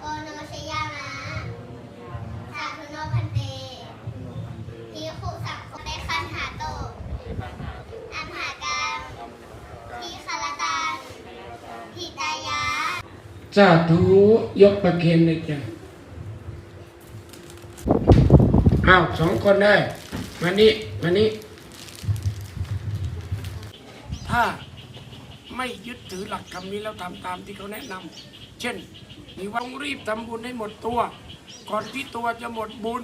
โอโนชยามะสาธุโนพันเตพิคุสังโฆในคันหาโตอัมหาการพิคารตานพิตายะสาธุยกประเคนเลยจ้ะอ้าวสองคนได้มานี่มานี่ถ้าไม่ยึดถือหลักคำนี้แล้วทำตามที่เขาแนะนำเช่น มีวังรีบทำบุญให้หมดตัว ก่อนที่ตัวจะหมดบุญ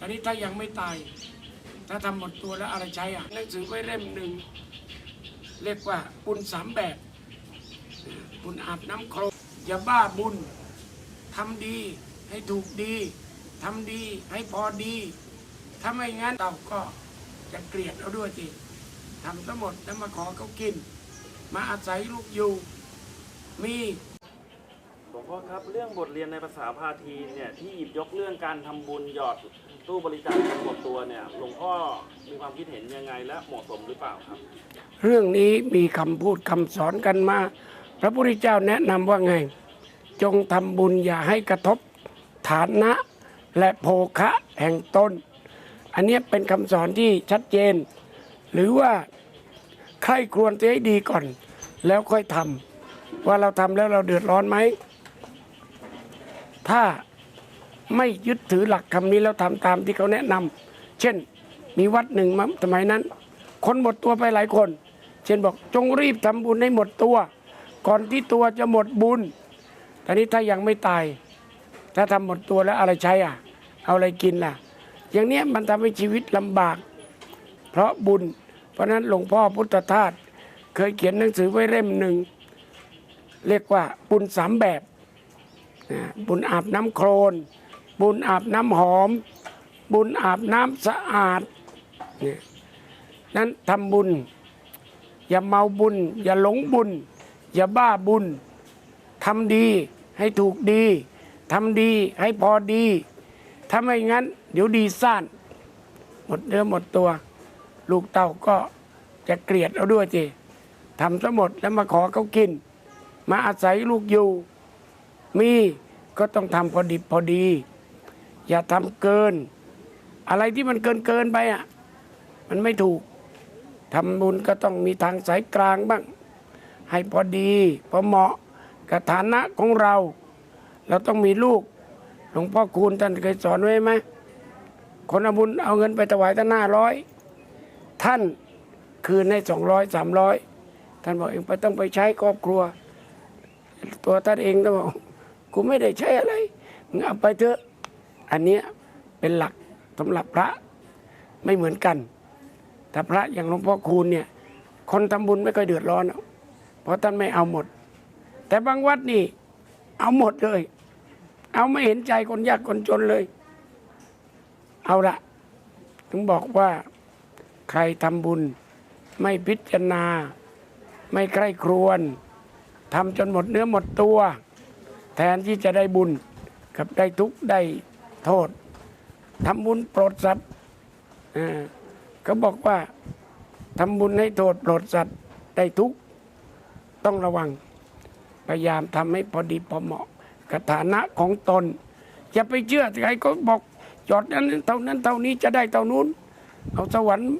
อันนี้ถ้ายังไม่ตาย ถ้าทำหมดตัวแล้วอะไรใช้อะหนังสือไว้เล่มหนึ่งเรียกว่าบุญสามแบบ บุญอาบน้ำโครกอย่าบ้าบุญทำดีให้ถูกดีทำดีให้พอดีถ้าไม่งั้นเราก็จะเกลียดเราด้วยจีทำทั้งหมดแล้วมาขอเขากิน มาอาศัยลูกอยู่ มี งพ่อครับเรื่องบทเรียนในภาษาพาทีเนี่ยที่หยิบยกเรื่องการทำบุญหยอดตู้บริจาคเงินหมดตัวเนี่ยหลวงพ่อมีความคิดเห็นยังไงและเหมาะสมหรือเปล่าครับ เรื่องนี้มีคำพูดคำสอนกันมา พระพุทธเจ้าแนะนำว่าไง จงทำบุญอย่าให้กระทบฐานะและโภคะแห่งตนอันเนี้ยเป็นคำสอนที่ชัดเจน หรือว่าใครควรจะให้ดีก่อน แล้วค่อยทำว่าเราทำแล้วเราเดือดร้อนไหม ถ้าไม่ยึดถือหลักคำนี้แล้วทำตามที่เขาแนะนำเช่นมีวัดหนึ่งมาสมัยนั้น คนหมดตัวไปหลายคน เช่นบอกจงรีบทำบุญให้หมดตัว ก่อนที่ตัวจะหมดบุญตอนนี้ถ้ายังไม่ตาย ถ้าทำหมดตัวแล้วอะไรใช้อะ เอาอะไรกินล่ะ อย่างเนี้ยมันทำให้ชีวิตลำบาก เพราะบุญ เพราะนั้นหลวงพ่อพุทธทาสเคยเขียนหนังสือไว้เล่มหนึ่งเรียกว่าบุญสามแบบ บุญอาบน้ำโครนบุญอาบน้ำหอม บุญอาบน้ำสะอาดเนี่ยนั้นทำบุญ อย่าเมาบุญ อย่าหลงบุญ อย่าบ้าบุญทำดีให้ถูกดีทำดีให้พอดีถ้าไม่งั้น เดี๋ยวดีซ่าน หมดเนื้อหมดตัว ลูกเต้าก็จะเกลียดเราด้วยจีทำซะหมดแล้วมาขอเขากิน มาอาศัยลูกอยู่ มีก็ต้องทำพอดิบพอดี อย่าทำเกิน อะไรที่มันเกินเกินไปอะมันไม่ถูกทำบุญก็ต้องมีทางสายกลางบ้าง ให้พอดีพอเหมาะกับฐานะของเรา เราต้องมีลูกหลวงพ่อคูณท่านเคยสอนไว้ไหมคนเอาบุญเอาเงินไปถวายท่านห้าร้อยท่านคืนให้สองร้อยสามร้อยท่านบอกเองไปต้องไปใช้ครอบครัว ตัวท่านเองก็บอก กูไม่ได้ใช้อะไรมึงเอาไปเถอะ อันเนี้ยเป็นหลักสำหรับพระไม่เหมือนกันถ้าพระอย่างหลวงพ่อคูณเนี่ย คนทำบุญไม่ค่อยเดือดร้อนเพราะท่านไม่เอาหมด แต่บางวัดนี่ เอาหมดเลย เอาไม่เห็นใจคนยากคนจนเลย เอาละถึงบอกว่าใครทำบุญไม่พิจารณา ไม่ใคร่ครวญทำจนหมดเนื้อหมดตัว แทนที่จะได้บุญกับได้ทุกข์ได้โทษทำบุญโปรดสัตว์เขาบอกว่าทำบุญให้โทษโปรดสัตว์ได้ทุกข์ต้องระวัง พยายามทำให้พอดีพอเหมาะกับฐานะของตน อย่าไปเชื่อใครก็บอกจอดนั้นเท่านั้นเท่านี้จะได้เท่านู้น เอาสวรรค์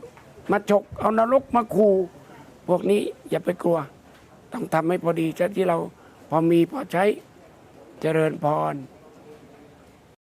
มาฉกเอานรกมาขู่พวกนี้อย่าไปกลัว ต้องทำให้พอดีซะที่เราพอมีพอใช้ เจริญพร